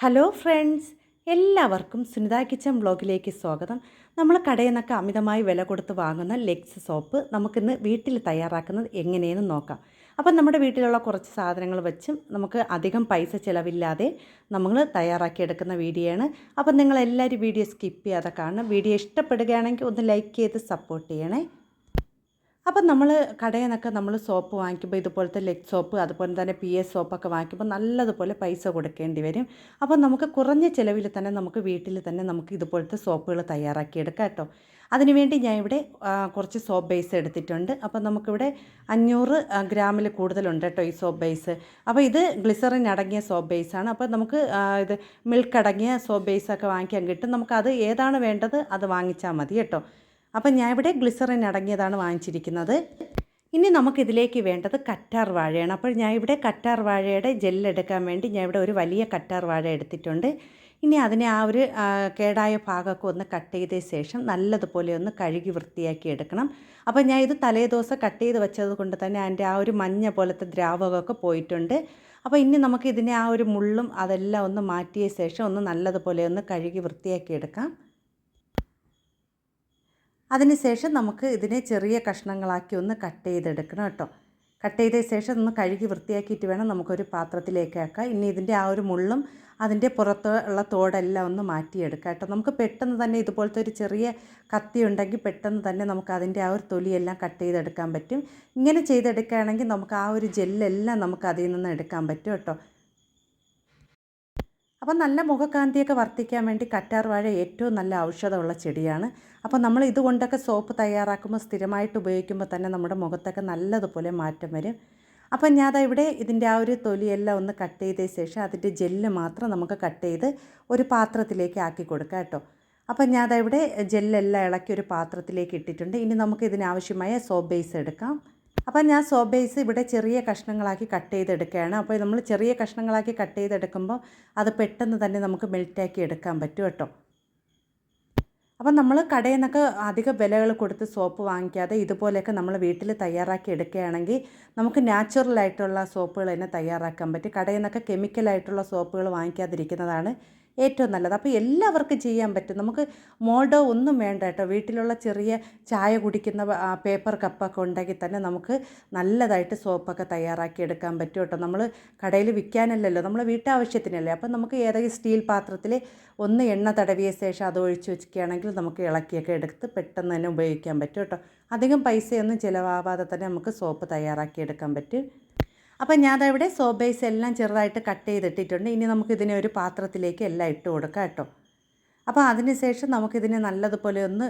Hello friends എല്ലാവർക്കും Sunitha kitchen ബ്ലോഗിലേക്ക് സ്വാഗതം. നമ്മൾ കടയിൽ നിന്നൊക്കെ അമിതമായി വില കൊടുത്ത് വാങ്ങുന്ന ലെഗ്സ് സോപ്പ് നമുക്കിന്ന് വീട്ടിൽ തയ്യാറാക്കുന്നത് എങ്ങനെയെന്ന് നോക്കാം. അപ്പം നമ്മുടെ വീട്ടിലുള്ള കുറച്ച് സാധനങ്ങൾ വെച്ചും നമുക്ക് അധികം പൈസ ചിലവില്ലാതെ നമ്മൾ തയ്യാറാക്കിയെടുക്കുന്ന വീഡിയോയാണ്. അപ്പം നിങ്ങളെല്ലാവരും വീഡിയോ സ്കിപ്പ് ചെയ്യാതെ കാണണം. വീഡിയോ ഇഷ്ടപ്പെടുകയാണെങ്കിൽ ഒന്ന് ലൈക്ക് ചെയ്ത് സപ്പോർട്ട് ചെയ്യണേ. അപ്പം നമ്മൾ കടയിൽ നിന്നൊക്കെ നമ്മൾ സോപ്പ് വാങ്ങിക്കുമ്പോൾ ഇതുപോലത്തെ ലെഗ് സോപ്പ് അതുപോലെ തന്നെ പി എസ് സോപ്പൊക്കെ വാങ്ങിക്കുമ്പോൾ നല്ലതുപോലെ പൈസ കൊടുക്കേണ്ടി വരും. അപ്പം നമുക്ക് കുറഞ്ഞ ചിലവിൽ തന്നെ നമുക്ക് വീട്ടിൽ തന്നെ നമുക്ക് ഇതുപോലത്തെ സോപ്പുകൾ തയ്യാറാക്കിയെടുക്കാം കേട്ടോ. അതിനുവേണ്ടി ഞാൻ ഇവിടെ കുറച്ച് സോപ്പ് ബേസ് എടുത്തിട്ടുണ്ട്. അപ്പം നമുക്കിവിടെ അഞ്ഞൂറ് ഗ്രാമിൽ കൂടുതലുണ്ട് കേട്ടോ ഈ സോപ്പ് ബേസ്. അപ്പോൾ ഇത് ഗ്ലിസറിൻ അടങ്ങിയ സോപ്പ് ബേസാണ് അപ്പോൾ നമുക്ക് ഇത് മിൽക്ക് അടങ്ങിയ സോപ്പ് ബേസൊക്കെ വാങ്ങിക്കാൻ കിട്ടും. നമുക്കത് ഏതാണ് വേണ്ടത് അത് വാങ്ങിച്ചാൽ മതി കേട്ടോ. അപ്പം ഞാൻ ഇവിടെ ഗ്ലിസറിൻ അടങ്ങിയതാണ് വാങ്ങിച്ചിരിക്കുന്നത്. ഇനി നമുക്കിതിലേക്ക് വേണ്ടത് കറ്റാർ വാഴയാണ്. അപ്പോൾ ഞാൻ ഇവിടെ കറ്റാർ വാഴയുടെ ജെല്ലെടുക്കാൻ വേണ്ടി ഞാൻ ഇവിടെ ഒരു വലിയ കറ്റാർ വാഴ എടുത്തിട്ടുണ്ട്. ഇനി അതിനെ ആ ഒരു കേടായ ഭാഗമൊക്കെ ഒന്ന് കട്ട് ചെയ്ത ശേഷം നല്ലതുപോലെ ഒന്ന് കഴുകി വൃത്തിയാക്കി എടുക്കണം. അപ്പോൾ ഞാൻ ഇത് തലേദിവസം കട്ട് ചെയ്ത് വെച്ചത് കൊണ്ട് തന്നെ അതിന്റെ ആ ഒരു മഞ്ഞ പോലത്തെ ദ്രാവകമൊക്കെ പോയിട്ടുണ്ട്. അപ്പോൾ ഇനി നമുക്ക് ഇതിനെ ആ ഒരു മുള്ളും അതെല്ലാം ഒന്ന് മാറ്റിയ ശേഷം ഒന്ന് നല്ലതുപോലെ ഒന്ന് കഴുകി വൃത്തിയാക്കി എടുക്കാം. അതിനുശേഷം നമുക്ക് ഇതിനെ ചെറിയ കഷ്ണങ്ങളാക്കി ഒന്ന് കട്ട് ചെയ്തെടുക്കണം കേട്ടോ. കട്ട് ചെയ്ത ശേഷം ഒന്ന് കഴുകി വൃത്തിയാക്കിയിട്ട് വേണം നമുക്കൊരു പാത്രത്തിലേക്ക് ആക്കാം. ഇനി ഇതിന്റെ ആ ഒരു മുള്ളും അതിന്റെ പുറത്ത് ഉള്ള തോടെല്ലാം ഒന്ന് മാറ്റിയെടുക്കാം കേട്ടോ. നമുക്ക് പെട്ടെന്ന് തന്നെ ഇതുപോലത്തെ ഒരു ചെറിയ കത്തി ഉണ്ടെങ്കിൽ പെട്ടെന്ന് തന്നെ നമുക്ക് അതിന്റെ ആ ഒരു തൊലിയെല്ലാം കട്ട് ചെയ്തെടുക്കാൻ പറ്റും. ഇങ്ങനെ ചെയ്തെടുക്കുകയാണെങ്കിൽ നമുക്ക് ആ ഒരു ജെല്ലെല്ലാം നമുക്ക് അതിൽ നിന്ന് എടുക്കാൻ പറ്റും കേട്ടോ. അപ്പം നല്ല മുഖകാന്തിയൊക്കെ വർത്തിക്കാൻ വേണ്ടി കറ്റാർ വാഴ ഏറ്റവും നല്ല ഔഷധമുള്ള ചെടിയാണ്. അപ്പോൾ നമ്മൾ ഇതുകൊണ്ടൊക്കെ സോപ്പ് തയ്യാറാക്കുമ്പോൾ സ്ഥിരമായിട്ട് ഉപയോഗിക്കുമ്പോൾ തന്നെ നമ്മുടെ മുഖത്തൊക്കെ നല്ലതുപോലെ മാറ്റം വരും. അപ്പം ഞാൻ ദാ ഇവിടെ ഇതിന്റെ ആ ഒരു തൊലിയെല്ലാം ഒന്ന് കട്ട് ചെയ്ത ശേഷം അതിന്റെ ജെല്ല് മാത്രം നമുക്ക് കട്ട് ചെയ്ത് ഒരു പാത്രത്തിലേക്ക് ആക്കി കൊടുക്കാം കേട്ടോ. അപ്പം ദാ ഇവിടെ ജെല്ലെല്ലാം ഇളക്കി ഒരു പാത്രത്തിലേക്ക് ഇട്ടിട്ടുണ്ട്. ഇനി നമുക്ക് ഇതിനാവശ്യമായ സോപ്പ് ബേസ് എടുക്കാം. അപ്പം ഞാൻ സോബേസ് ബേസ് ഇവിടെ ചെറിയ കഷ്ണങ്ങളാക്കി കട്ട് ചെയ്തെടുക്കുകയാണ്. അപ്പോൾ നമ്മൾ ചെറിയ കഷ്ണങ്ങളാക്കി കട്ട് ചെയ്തെടുക്കുമ്പോൾ അത് പെട്ടെന്ന് തന്നെ നമുക്ക് മെൽറ്റാക്കി എടുക്കാൻ പറ്റും കേട്ടോ. അപ്പം നമ്മൾ കടയിൽ നിന്നൊക്കെ അധിക വിലകൾ കൊടുത്ത് സോപ്പ് വാങ്ങിക്കാതെ ഇതുപോലെയൊക്കെ നമ്മൾ വീട്ടിൽ തയ്യാറാക്കി എടുക്കുകയാണെങ്കിൽ നമുക്ക് നാച്ചുറലായിട്ടുള്ള സോപ്പുകൾ തന്നെ തയ്യാറാക്കാൻ പറ്റും. കടയിൽ നിന്നൊക്കെ കെമിക്കലായിട്ടുള്ള സോപ്പുകൾ വാങ്ങിക്കാതിരിക്കുന്നതാണ് ഏറ്റവും നല്ലത്. അപ്പോൾ എല്ലാവർക്കും ചെയ്യാൻ പറ്റും. നമുക്ക് മോൾഡോ ഒന്നും വേണ്ട കേട്ടോ. വീട്ടിലുള്ള ചെറിയ ചായ കുടിക്കുന്ന പേപ്പർ കപ്പൊക്കെ ഉണ്ടെങ്കിൽ തന്നെ നമുക്ക് നല്ലതായിട്ട് സോപ്പൊക്കെ തയ്യാറാക്കി എടുക്കാൻ പറ്റും കേട്ടോ. നമ്മൾ കടയിൽ വിൽക്കാനല്ലല്ലോ. നമ്മൾ വീട്ടാവശ്യത്തിനല്ലേ. അപ്പം നമുക്ക് ഏതെങ്കിലും സ്റ്റീൽ പാത്രത്തിൽ ഒന്ന് എണ്ണ തടവിയ ശേഷം അത് ഒഴിച്ച് വെക്കുകയാണെങ്കിൽ നമുക്ക് ഇളക്കിയൊക്കെ എടുത്ത് പെട്ടെന്ന് തന്നെ ഉപയോഗിക്കാൻ പറ്റും കേട്ടോ. അധികം പൈസയൊന്നും ചിലവാവാതെ തന്നെ നമുക്ക് സോപ്പ് തയ്യാറാക്കി എടുക്കാൻ പറ്റും. അപ്പം ഞാൻ സോബേസ് എല്ലാം ചെറുതായിട്ട് കട്ട് ചെയ്തിട്ടിട്ടുണ്ട്. ഇനി നമുക്കിതിനെ ഒരു പാത്രത്തിലേക്ക് എല്ലാം ഇട്ട് കൊടുക്കാം കേട്ടോ. അപ്പോൾ അതിനുശേഷം നമുക്കിതിനെ നല്ലതുപോലെ ഒന്ന്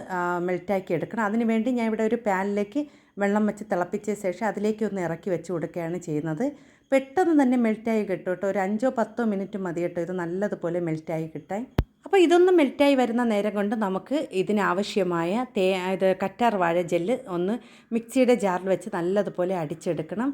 മെൽറ്റാക്കി എടുക്കണം. അതിന് വേണ്ടി ഞാൻ ഇവിടെ ഒരു പാനിലേക്ക് വെള്ളം വെച്ച് തിളപ്പിച്ച ശേഷം അതിലേക്ക് ഒന്ന് ഇറക്കി വെച്ച് കൊടുക്കുകയാണ് ചെയ്യുന്നത്. പെട്ടെന്ന് തന്നെ മെൽറ്റായി കിട്ടും കേട്ടോ. ഒരു അഞ്ചോ പത്തോ മിനിറ്റ് മതി കേട്ടോ ഇത് നല്ലതുപോലെ മെൽറ്റായി കിട്ടാൻ. അപ്പോൾ ഇതൊന്ന് മെൽറ്റായി വരുന്ന നേരം കൊണ്ട് നമുക്ക് ഇതിനാവശ്യമായ തേ ഇത് കറ്റാർ വാഴ ജെല്ല് ഒന്ന് മിക്സിയുടെ ജാറിൽ വെച്ച് നല്ലതുപോലെ അടിച്ചെടുക്കണം.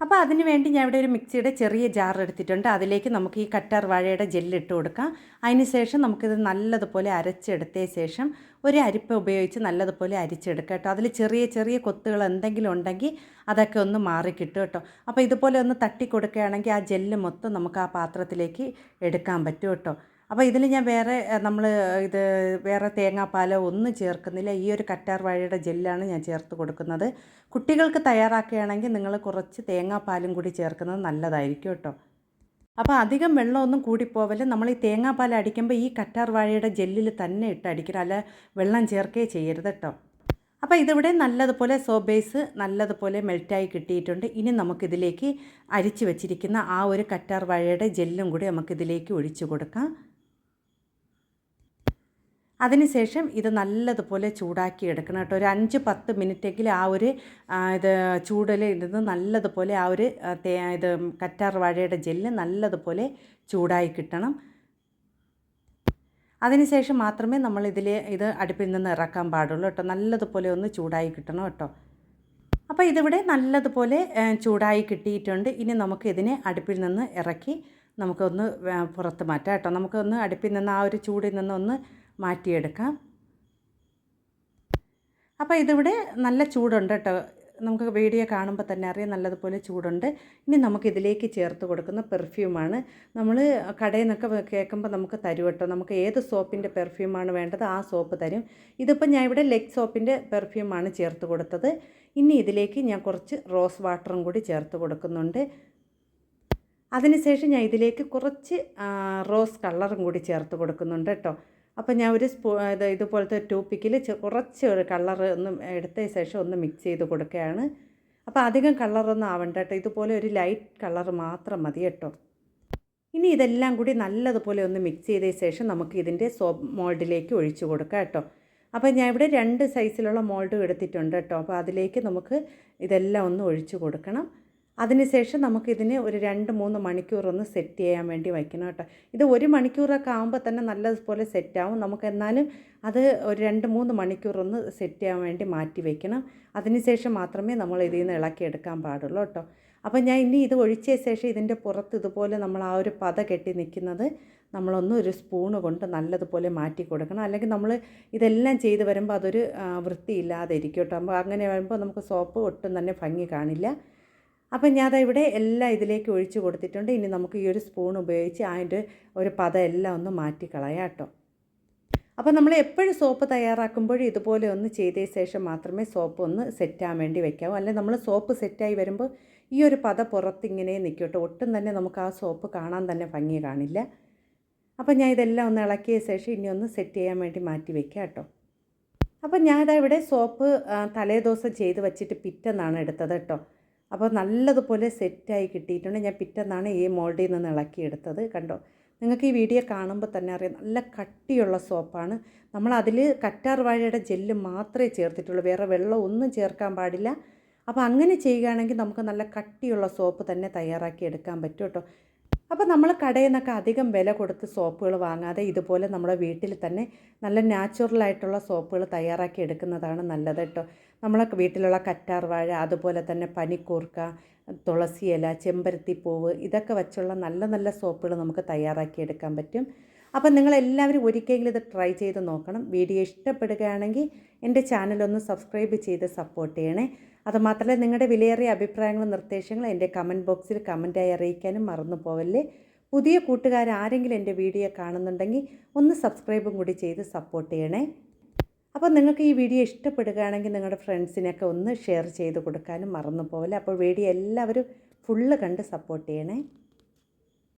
അപ്പോൾ അതിന് വേണ്ടി ഞാൻ ഇവിടെ ഒരു മിക്സിയുടെ ചെറിയ ജാർ എടുത്തിട്ടുണ്ട്. അതിലേക്ക് നമുക്ക് ഈ കറ്റാർ വാഴയുടെ ജെല്ല് ഇട്ട് കൊടുക്കാം. അതിന് ശേഷം നമുക്കിത് നല്ലതുപോലെ അരച്ചെടുത്ത ശേഷം ഒരു അരിപ്പ ഉപയോഗിച്ച് നല്ലതുപോലെ അരിച്ചെടുക്കാം കേട്ടോ. അതിൽ ചെറിയ ചെറിയ കൊത്തുകൾ എന്തെങ്കിലും ഉണ്ടെങ്കിൽ അതൊക്കെ ഒന്ന് മാറി കിട്ടും കേട്ടോ. അപ്പോൾ ഇതുപോലെ ഒന്ന് തട്ടി കൊടുക്കുകയാണെങ്കിൽ ആ ജെല്ല് മൊത്തം നമുക്ക് ആ പാത്രത്തിലേക്ക് എടുക്കാൻ പറ്റും കേട്ടോ. അപ്പോൾ ഇതിൽ ഞാൻ വേറെ നമ്മൾ ഇത് വേറെ തേങ്ങാപ്പാലോ ഒന്നും ചേർക്കുന്നില്ല. ഈ ഒരു കറ്റാർ വാഴയുടെ ജെല്ലാണ് ഞാൻ ചേർത്ത് കൊടുക്കുന്നത്. കുട്ടികൾക്ക് തയ്യാറാക്കുകയാണെങ്കിൽ നിങ്ങൾ കുറച്ച് തേങ്ങാപ്പാലും കൂടി ചേർക്കുന്നത് നല്ലതായിരിക്കും കേട്ടോ. അപ്പോൾ അധികം വെള്ളമൊന്നും കൂടിപ്പോവല്ല നമ്മൾ ഈ തേങ്ങാപ്പാൽ അടിക്കുമ്പോൾ ഈ കറ്റാർ വാഴയുടെ ജെല്ലിൽ തന്നെ ഇട്ട് അടിക്കണം. അല്ല വെള്ളം ചേർക്കേ ചെയ്യരുത് കേട്ടോ. അപ്പോൾ ഇതിവിടെ നല്ലതുപോലെ സോപ്പ് ബേസ് നല്ലതുപോലെ മെൽറ്റായി കിട്ടിയിട്ടുണ്ട്. ഇനി നമുക്കിതിലേക്ക് അരിച്ചു വെച്ചിരിക്കുന്ന ആ ഒരു കറ്റാർ വാഴയുടെ ജെല്ലും കൂടി നമുക്കിതിലേക്ക് ഒഴിച്ചു കൊടുക്കാം. അതിനുശേഷം ഇത് നല്ലതുപോലെ ചൂടാക്കി എടുക്കണം കേട്ടോ. ഒരു അഞ്ച് പത്ത് മിനിറ്റെങ്കിലും ആ ഒരു ഇത് ചൂടിൽ ഇരുന്ന് നല്ലതുപോലെ ആ ഒരു ഇത് കറ്റാർ വാഴയുടെ ജെല്ല് നല്ലതുപോലെ ചൂടായി കിട്ടണം. അതിനുശേഷം മാത്രമേ നമ്മൾ ഇതിൽ ഇത് അടുപ്പിൽ നിന്ന് ഇറക്കാൻ പാടുള്ളൂ കേട്ടോ. നല്ലതുപോലെ ഒന്ന് ചൂടായി കിട്ടണം കേട്ടോ. അപ്പോൾ ഇതിവിടെ നല്ലതുപോലെ ചൂടായി കിട്ടിയിട്ടുണ്ട്. ഇനി നമുക്ക് ഇതിനെ അടുപ്പിൽ നിന്ന് ഇറക്കി നമുക്കൊന്ന് പുറത്ത് മാറ്റാം കേട്ടോ. നമുക്കൊന്ന് അടുപ്പിൽ നിന്ന് ആ ഒരു ചൂടിൽ നിന്ന് ഒന്ന് മാറ്റിയെടുക്കാം. അപ്പോൾ ഇതിവിടെ നല്ല ചൂടുണ്ട് കേട്ടോ. നമുക്ക് വീഡിയോ കാണുമ്പോൾ തന്നെ അറിയാം നല്ലതുപോലെ ചൂടുണ്ട്. ഇനി നമുക്കിതിലേക്ക് ചേർത്ത് കൊടുക്കുന്ന പെർഫ്യൂമാണ് നമ്മൾ കടയിൽ നിന്നൊക്കെ കേൾക്കുമ്പോൾ നമുക്ക് തരും കേട്ടോ. നമുക്ക് ഏത് സോപ്പിന്റെ പെർഫ്യൂമാണ് വേണ്ടത് ആ സോപ്പ് തരും. ഇതിപ്പോൾ ഞാൻ ഇവിടെ ലെഗ് സോപ്പിന്റെ പെർഫ്യൂമാണ് ചേർത്ത് കൊടുത്തത്. ഇനി ഇതിലേക്ക് ഞാൻ കുറച്ച് റോസ് വാട്ടറും കൂടി ചേർത്ത് കൊടുക്കുന്നുണ്ട്. അതിനുശേഷം ഞാൻ ഇതിലേക്ക് കുറച്ച് റോസ് കളറും കൂടി ചേർത്ത് കൊടുക്കുന്നുണ്ട് കേട്ടോ. അപ്പോൾ ഞാൻ ഒരു സ്പൂ ഇത് ഇതുപോലത്തെ ടോപ്പിക്കിൽ കുറച്ച് ഒരു കളർ ഒന്ന് എടുത്ത ശേഷം ഒന്ന് മിക്സ് ചെയ്ത് കൊടുക്കുകയാണ്. അപ്പോൾ അധികം കളറൊന്നും ആവണ്ട കേട്ടോ. ഇതുപോലെ ഒരു ലൈറ്റ് കളർ മാത്രം മതി കേട്ടോ. ഇനി ഇതെല്ലാം കൂടി നല്ലതുപോലെ ഒന്ന് മിക്സ് ചെയ്ത ശേഷം നമുക്ക് ഇതിന്റെ സോ മോൾഡിലേക്ക് ഒഴിച്ചു കൊടുക്കാം കേട്ടോ. അപ്പോൾ ഞാൻ ഇവിടെ രണ്ട് സൈസിലുള്ള മോൾഡും എടുത്തിട്ടുണ്ട് കേട്ടോ. അപ്പോൾ അതിലേക്ക് നമുക്ക് ഇതെല്ലാം ഒന്ന് ഒഴിച്ചു കൊടുക്കണം. അതിനുശേഷം നമുക്കിതിനെ ഒരു രണ്ട് മൂന്ന് മണിക്കൂർ ഒന്ന് സെറ്റ് ചെയ്യാൻ വേണ്ടി വയ്ക്കണം കേട്ടോ. ഇത് ഒരു മണിക്കൂറൊക്കെ ആകുമ്പോൾ തന്നെ നല്ലതുപോലെ സെറ്റാവും നമുക്ക് എന്നാലും അത് ഒരു രണ്ട് മൂന്ന് മണിക്കൂർ ഒന്ന് സെറ്റ് ചെയ്യാൻ വേണ്ടി മാറ്റി വയ്ക്കണം. അതിനുശേഷം മാത്രമേ നമ്മൾ ഇതിൽ നിന്ന് ഇളക്കിയെടുക്കാൻ പാടുള്ളൂ കേട്ടോ. അപ്പോൾ ഞാൻ ഇനി ഇത് ഒഴിച്ച ശേഷം ഇതിന്റെ പുറത്ത് ഇതുപോലെ നമ്മൾ ആ ഒരു പത കെട്ടി നിൽക്കുന്നത് നമ്മളൊന്ന് ഒരു സ്പൂണ് കൊണ്ട് നല്ലതുപോലെ മാറ്റി കൊടുക്കണം. അല്ലെങ്കിൽ നമ്മൾ ഇതെല്ലാം ചെയ്ത് വരുമ്പോൾ അതൊരു വൃത്തിയില്ലാതെ ഇരിക്കും കേട്ടോ. അപ്പോൾ അങ്ങനെ വരുമ്പോൾ നമുക്ക് സോപ്പ് ഒട്ടും തന്നെ ഭംഗി കാണില്ല. അപ്പം ഞാൻ ഇവിടെ എല്ലാം ഇതിലേക്ക് ഒഴിച്ച് കൊടുത്തിട്ടുണ്ട്. ഇനി നമുക്ക് ഈ ഒരു സ്പൂൺ ഉപയോഗിച്ച് അതിന്റെ ഒരു പത എല്ലാം ഒന്ന് മാറ്റിക്കളയാം കേട്ടോ. അപ്പോൾ നമ്മൾ എപ്പോഴും സോപ്പ് തയ്യാറാക്കുമ്പോഴും ഇതുപോലെ ഒന്ന് ചെയ്ത ശേഷം മാത്രമേ സോപ്പ് ഒന്ന് സെറ്റാൻ വേണ്ടി വെക്കാവൂ. അല്ലെങ്കിൽ നമ്മൾ സോപ്പ് സെറ്റായി വരുമ്പോൾ ഈ ഒരു പത പുറത്തിങ്ങനെ നിൽക്കട്ടെ ഒട്ടും തന്നെ നമുക്ക് ആ സോപ്പ് കാണാൻ തന്നെ ഭംഗി കാണില്ല. അപ്പോൾ ഞാൻ ഇതെല്ലാം ഒന്ന് ഇളക്കിയ ശേഷം ഇനി ഒന്ന് സെറ്റ് ചെയ്യാൻ വേണ്ടി മാറ്റി വെക്കാം കേട്ടോ. അപ്പോൾ ഞാനിതാ ഇവിടെ സോപ്പ് തലേദിവസം ചെയ്ത് വച്ചിട്ട് പിറ്റെന്നാണ് എടുത്തത് കേട്ടോ. അപ്പോൾ നല്ലതുപോലെ സെറ്റായി കിട്ടിയിട്ടുണ്ട്. ഞാൻ പിറ്റെന്നാണ് ഈ മോൾഡിൽ നിന്ന് ഇളക്കിയെടുത്തത്. കണ്ടോ? നിങ്ങൾക്ക് ഈ വീഡിയോ കാണുമ്പോൾ തന്നെ അറിയാം. നല്ല കട്ടിയുള്ള സോപ്പാണ്. നമ്മൾ അതിൽ കറ്റാർ വാഴയുടെ ജെല്ല് മാത്രമേ ചേർത്തിട്ടുള്ളൂ. വേറെ വെള്ളം ഒന്നും ചേർക്കാൻ പാടില്ല. അപ്പോൾ അങ്ങനെ ചെയ്യുകയാണെങ്കിൽ നമുക്ക് നല്ല കട്ടിയുള്ള സോപ്പ് തന്നെ തയ്യാറാക്കി എടുക്കാൻ പറ്റും കേട്ടോ. അപ്പോൾ നമ്മൾ കടയിൽ നിന്നൊക്കെ അധികം വില കൊടുത്ത് സോപ്പുകൾ വാങ്ങാതെ ഇതുപോലെ നമ്മുടെ വീട്ടിൽ തന്നെ നല്ല നാച്ചുറലായിട്ടുള്ള സോപ്പുകൾ തയ്യാറാക്കി എടുക്കുന്നതാണ് നല്ലത് കേട്ടോ. നമ്മളെ വീട്ടിലുള്ള കറ്റാർ വാഴ അതുപോലെ തന്നെ പനിക്കൂർക്ക തുളസി ഇല ചെമ്പരത്തിപ്പൂവ് ഇതൊക്കെ വെച്ചുള്ള നല്ല നല്ല സോപ്പുകൾ നമുക്ക് തയ്യാറാക്കി എടുക്കാൻ പറ്റും. അപ്പം നിങ്ങളെല്ലാവരും ഒരിക്കലെങ്കിലും ഇത് ട്രൈ ചെയ്ത് നോക്കണം. വീഡിയോ ഇഷ്ടപ്പെടുകയാണെങ്കിൽ എന്റെ ചാനലൊന്ന് സബ്സ്ക്രൈബ് ചെയ്ത് സപ്പോർട്ട് ചെയ്യണേ. അതുമാത്രമല്ല നിങ്ങളുടെ വിലയേറിയ അഭിപ്രായങ്ങളും നിർദ്ദേശങ്ങളും എന്റെ കമന്റ് ബോക്സിൽ കമന്റായി അറിയിക്കാനും മറന്നു പോവല്ലേ? പുതിയ കൂട്ടുകാർ ആരെങ്കിലും എന്റെ വീഡിയോ കാണുന്നുണ്ടെങ്കിൽ ഒന്ന് സബ്സ്ക്രൈബും കൂടി ചെയ്ത് സപ്പോർട്ട് ചെയ്യണേ. അപ്പോൾ നിങ്ങൾക്ക് ഈ വീഡിയോ ഇഷ്ടപ്പെടുകയാണെങ്കിൽ നിങ്ങളുടെ ഫ്രണ്ട്സിനൊക്കെ ഒന്ന് ഷെയർ ചെയ്ത് കൊടുക്കാനും മറന്നു പോകല്ലേ അപ്പോൾ വീഡിയോ എല്ലാവരും ഫുള്ള് കണ്ട് സപ്പോർട്ട് ചെയ്യണേ.